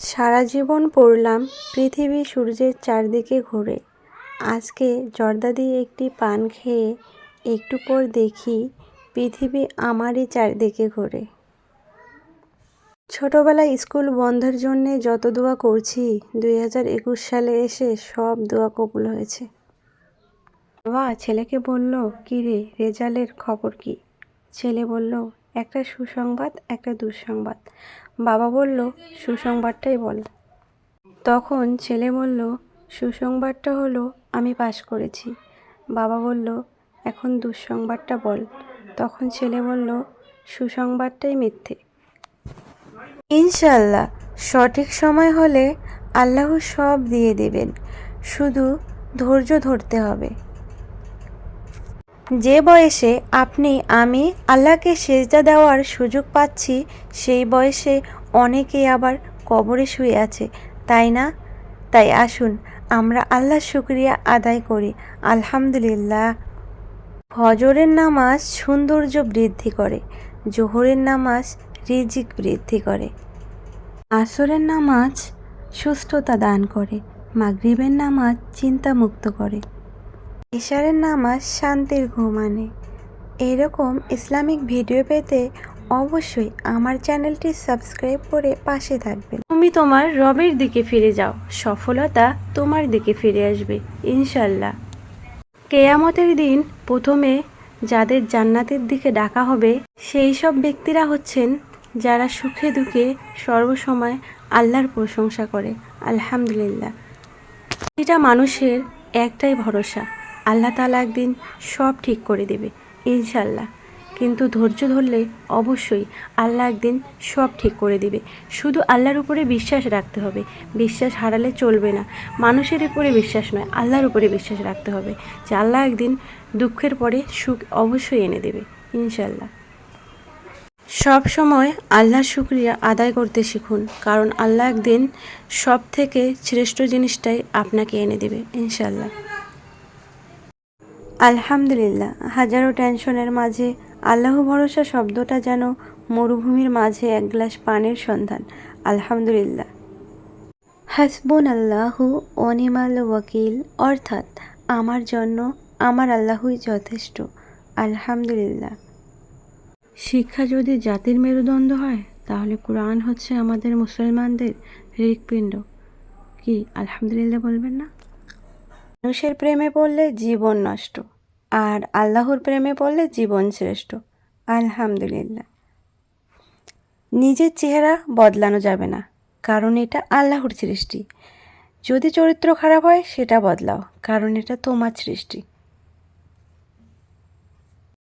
সারা জীবন পড়লাম পৃথিবী সূর্যের চারদিকে ঘোরে। আজকে জর্দা দিয়ে একটি পান খেয়ে একটু পর দেখি পৃথিবী আমারই চারদিকে ঘোরে। ছোটোবেলায় স্কুল বন্ধের জন্যে যত দোয়া করছি, দুই হাজার একুশ সালে এসে সব দোয়া কবুল হয়েছে। বাবা, ছেলেকে বলল কী রে রেজাল্টের খবর কি? ছেলে বলল একটা সুসংবাদ, একটা দুঃসংবাদ। বাবা বলল, সুসংবাদটাই বল। তখন ছেলে বলল, সুসংবাদটা হলো, আমি পাশ করেছি। বাবা বলল, এখন দুঃসংবাদটা বল। তখন ছেলে বলল, সুসংবাদটাই মিথ্যে। ইনশাল্লাহ সঠিক সময় হলে আল্লাহ সব দিয়ে দেবেন। শুধু ধৈর্য ধরতে হবে। যে বয়সে আপনি, আমি আল্লাহকে সেজদা দেওয়ার সুযোগ পাচ্ছি, সেই বয়সে অনেকেই আবার কবরে শুয়ে আছে, তাই না? তাই আসুন, আমরা আল্লাহ শুক্রিয়া আদায় করি। আলহামদুলিল্লাহ। ফজরের নামাজ সৌন্দর্য বৃদ্ধি করে, জোহরের নামাজ রিজিক বৃদ্ধি করে। আসরের নামাজ সুস্থতা দান করে, মাগরিবের নামাজ চিন্তামুক্ত করে। ইশারের নামাজ শান্তির ঘুম আনে। এরকম ইসলামিক ভিডিও পেতে অবশ্যই আমার চ্যানেলটি সাবস্ক্রাইব করে পাশে থাকবেন। তুমি তোমার রবের দিকে ফিরে যাও, সফলতা তোমার দিকে ফিরে আসবে ইনশাল্লাহ কেয়ামতের দিন প্রথমে যাদের জান্নাতের দিকে ডাকা হবে, সেই সব ব্যক্তিরা হচ্ছেন যারা সুখে দুঃখে সর্বসময় আল্লাহর প্রশংসা করে। আলহামদুলিল্লাহ। প্রতিটা মানুষের একটাই ভরসা আল্লাহ তালা একদিন সব ঠিক করে দেবে ইনশাল্লাহ কিন্তু ধৈর্য ধরলে অবশ্যই আল্লাহ একদিন সব ঠিক করে দেবে। শুধু আল্লাহর উপরে বিশ্বাস রাখতে হবে, বিশ্বাস হারালে চলবে না। মানুষের উপরে বিশ্বাস নয়, আল্লাহর উপরে বিশ্বাস রাখতে হবে যে আল্লাহ একদিন দুঃখের পরে সুখ অবশ্যই এনে দেবে ইনশাল্লাহ সব সময় আল্লাহর শুক্রিয়া আদায় করতে শিখুন, কারণ আল্লাহ একদিন সব থেকে শ্রেষ্ঠ জিনিসটাই আপনাকে এনে দেবে ইনশাল্লাহ আলহামদুলিল্লাহ, হাজারো টেনশনের মাঝে আল্লাহ ভরসা শব্দটা যেন মরুভূমির মাঝে এক গ্লাস পানির সন্ধান। আলহামদুলিল্লাহ। হাসবুন আল্লাহু অনিমাল ওয়াকিল, অর্থাৎ আমার জন্য আমার আল্লাহই যথেষ্ট। আলহামদুলিল্লাহ। শিক্ষা যদি জাতির মেরুদণ্ড হয়, তাহলে কোরআন হচ্ছে আমাদের মুসলমানদের হৃৎপিণ্ড কি আলহামদুলিল্লাহ বলবেন না? মানুষের প্রেমে পড়লে জীবন নষ্ট আর আল্লাহর প্রেমে পড়লে জীবন শ্রেষ্ঠ। আলহামদুলিল্লাহ। নিজের চেহারা বদলানো যাবে না, কারণ এটা আল্লাহর সৃষ্টি। যদি চরিত্র খারাপ হয়, সেটা বদলাও, কারণ এটা তোমার সৃষ্টি।